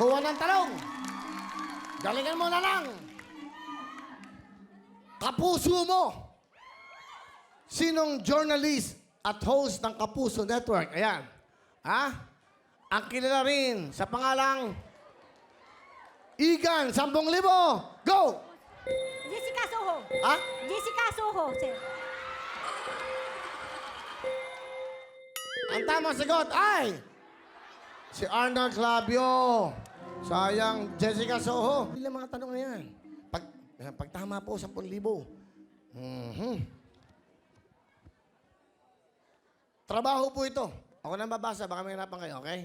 Kuha ng talong. Galingan mo na lang. Kapuso mo. Sinong journalist at host ng Kapuso Network? Ayan. Ha? Ang kilala rin sa pangalang Igan, 10,000. Go! Jessica Soho. Ha? Jessica Soho, sir. Ang tamang sagot ay si Arnold Clavio. Sayang, Jessica Soho. Ilang mga tanong na yan. Pag, pag tama po, 10,000. Mhm. Trabaho po ito. Ako na babasa, baka may hirapan kayo, okay?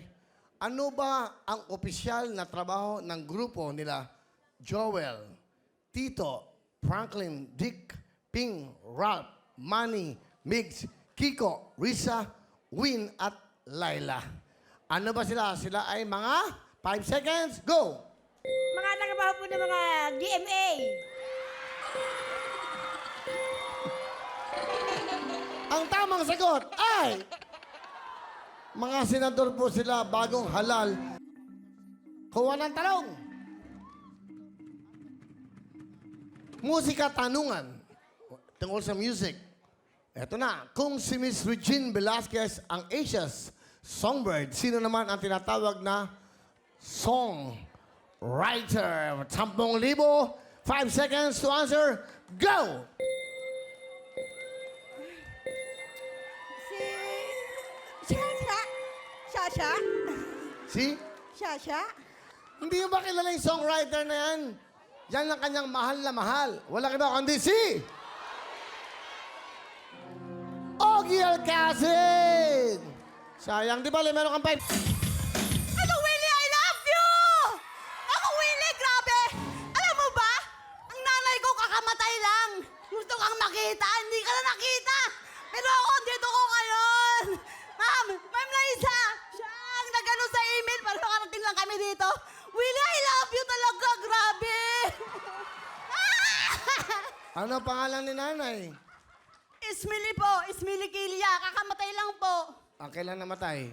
Ano ba ang opisyal na trabaho ng grupo nila Joel, Tito, Franklin, Dick, Ping, Ralph, Manny, Migs, Kiko, Risa, Win at Laila? Ano ba sila? Sila ay mga 5 seconds, go! Mga nagabaho po ng mga GMA. Ang tamang sagot ay mga senador po sila bagong halal. Kuha ng talong. Musika tanungan. Tungkol sa music. Eto na, kung si Miss Regine Velasquez ang Asia's songbird, sino naman ang tinatawag na song writer. 10,000. 5 seconds to answer. Go! Si... Shasha. Shasha. Si? Shasha. Hindi mo ba kilala yung songwriter na yan? Yan ang kanyang mahal na mahal. Walang iba kundi si... Ogie Alcacid! Sayang, di ba? Meron kang 5. Pero ako, dito ko ngayon. Ma'am, Ma'am Liza, siya ang nagano sa email para makarating lang kami dito. Willie, I love you talaga, grabe! Ano pangalan ni nanay? Ismili po, Ismili Kilia, kakamatay lang po. Ang kailan namatay?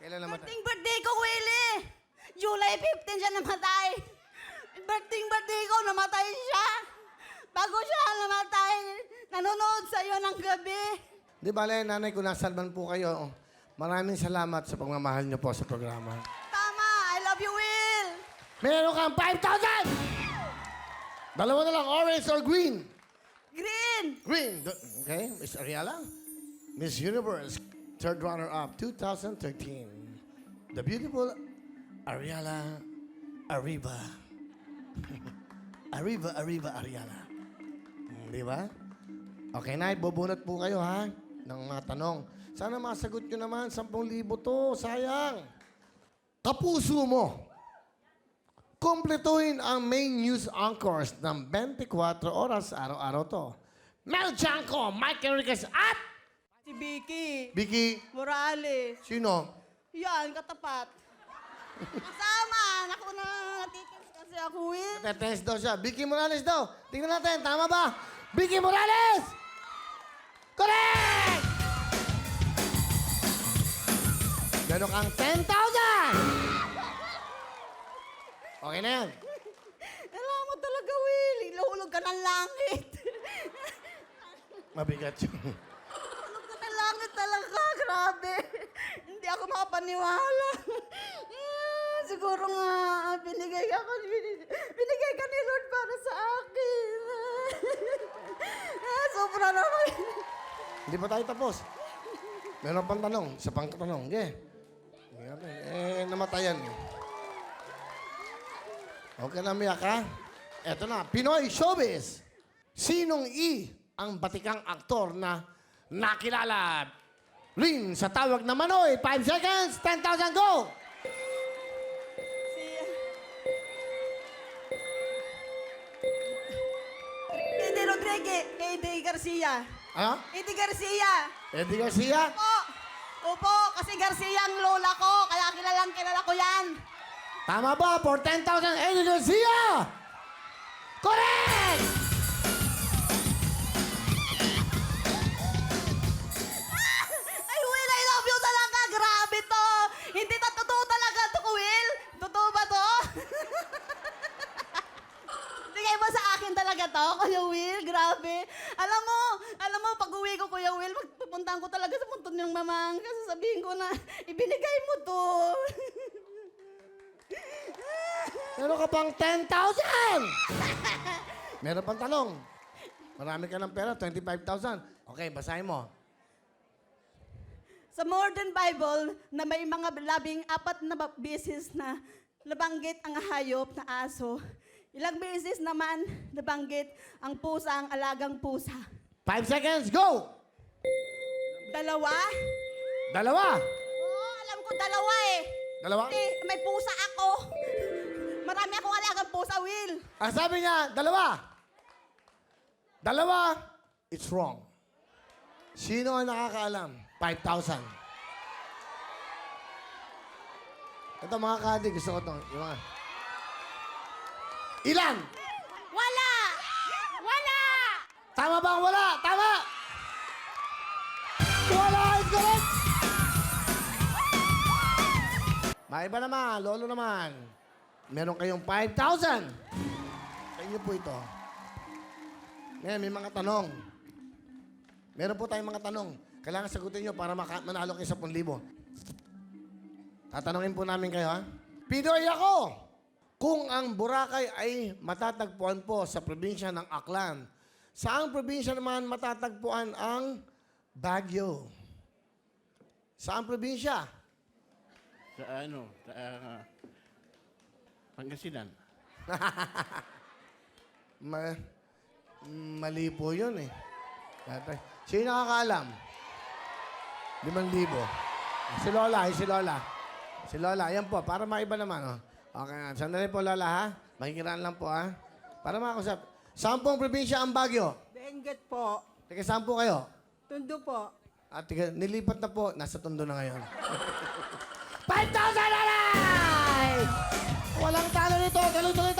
Kailan namatay? Birthday birthday ko, Willie! July 15 siya namatay. Birthday birthday ko, namatay siya. Bago siya namatay, nanonood sa iyo ng gabi. Di ba, nanay, kung nasalban po kayo, maraming salamat sa pagmamahal niyo po sa programa. Tama, I love you, Will. Meron kang 5,000! Dalawa na lang, orange or green? Green. Green. Okay, Miss Ariela. Miss Universe, third runner-up, 2013. The beautiful Ariela Arriba. Arriba, Arriba, Ariela. Hmm, Di ba? Okay na, bubunot po kayo, ha? Ng mga tanong. Sana masagot nyo naman, 10,000 to, sayang. Kapuso mo. Kumpletuhin ang main news anchors ng 24 oras araw-araw to. Mel Chanco, Mike Enriquez at Si Vicky. Vicky. Morales. Sino? Yan, katapat. Kasama. Naku na natitis kasi ako, Will. Tetest daw siya. Vicky Morales daw. Tingnan natin, tama ba? Vicky Morales! Correct! Meron kang 10,000! Okay na yan. Alam mo talaga, Will. Iluhulog ka ng langit. Mabigat yun. Hulog ka ng langit talaga. Grabe. Hindi ako makapaniwala. Ah, Siguro nga, binigay ako, binigay, binigay ka ni Lord para sa akin. Ah, Sobra naman. Hindi pa tayo tapos. Meron pang tanong. Isa pang tanong. Yeah. Eh, namatayan. Okay na, miyak ha? Eto na, Pinoy Showbiz. Sinong I ang batikang aktor na nakilala rin sa tawag na Manoy? 5 seconds, 10,000, go! Si... Eddie Rodriguez, Eddie Garcia. Ano? Eddie Garcia. Eddie Garcia? Opo. Opo, kasi Garcia ang lola ko, kaya kilalang kilala ko yan. Tama ba? For 10,000, Eddie Garcia! Ako, Kuya Will. Grabe. Alam mo, alam mo, pag uwi ko, Kuya Will, magpupuntahan ko talaga sa puntod ng mamang. Kasi sabihin ko na, ibinigay mo to. Meron ka pang 10,000! Meron pang tanong. Marami ka ng pera, 25,000. Okay, basahin mo. sa Modern Bible, na may mga labing apat na beses na nabanggit ang hayop na aso. Ilang beses naman nabanggit ang pusa, ang alagang pusa. Five seconds, go! Dalawa? Dalawa! Oo, alam ko dalawa eh. Dalawa? Kasi may pusa ako. Marami akong alagang pusa, Will. Ang sabi niya, dalawa. Dalawa, it's wrong. Sino ang nakakaalam? 5,000. Ito mga kadi, gusto ko ito. Yung mga... Ilan? Wala! Wala! Tama ba ang wala? Tama! Wala! It's correct! Maiba naman, lolo naman. Meron kayong 5,000. Sa inyo po ito. Ngayon, may mga tanong. Meron po tayong mga tanong. Kailangan sagutin nyo para maka- manalo kayo sa 10,000. Tatanungin po namin kayo, ha? Pinoy ako! Kung ang Boracay ay matatagpuan po sa probinsya ng Aklan, saang probinsya naman matatagpuan ang Baguio? Saang probinsya? Sa ano, sa ah, Pangasinan. Ma mali po yun eh. Tatay. Sino nakakaalam? Limang libo. Si Lola, eh, si Lola. Si Lola, yan po, para maiba naman. Oh. Okay, sandali po Lola ha. Makikiraan lang po ha. Para makakusap. Saan pong probinsya ang Baguio? Benguet po. Teka, saan po kayo? Tundo po. At tiga, nilipat na po, nasa tondo na ngayon. 5,000 alay! Walang talo nito, tuloy-tuloy!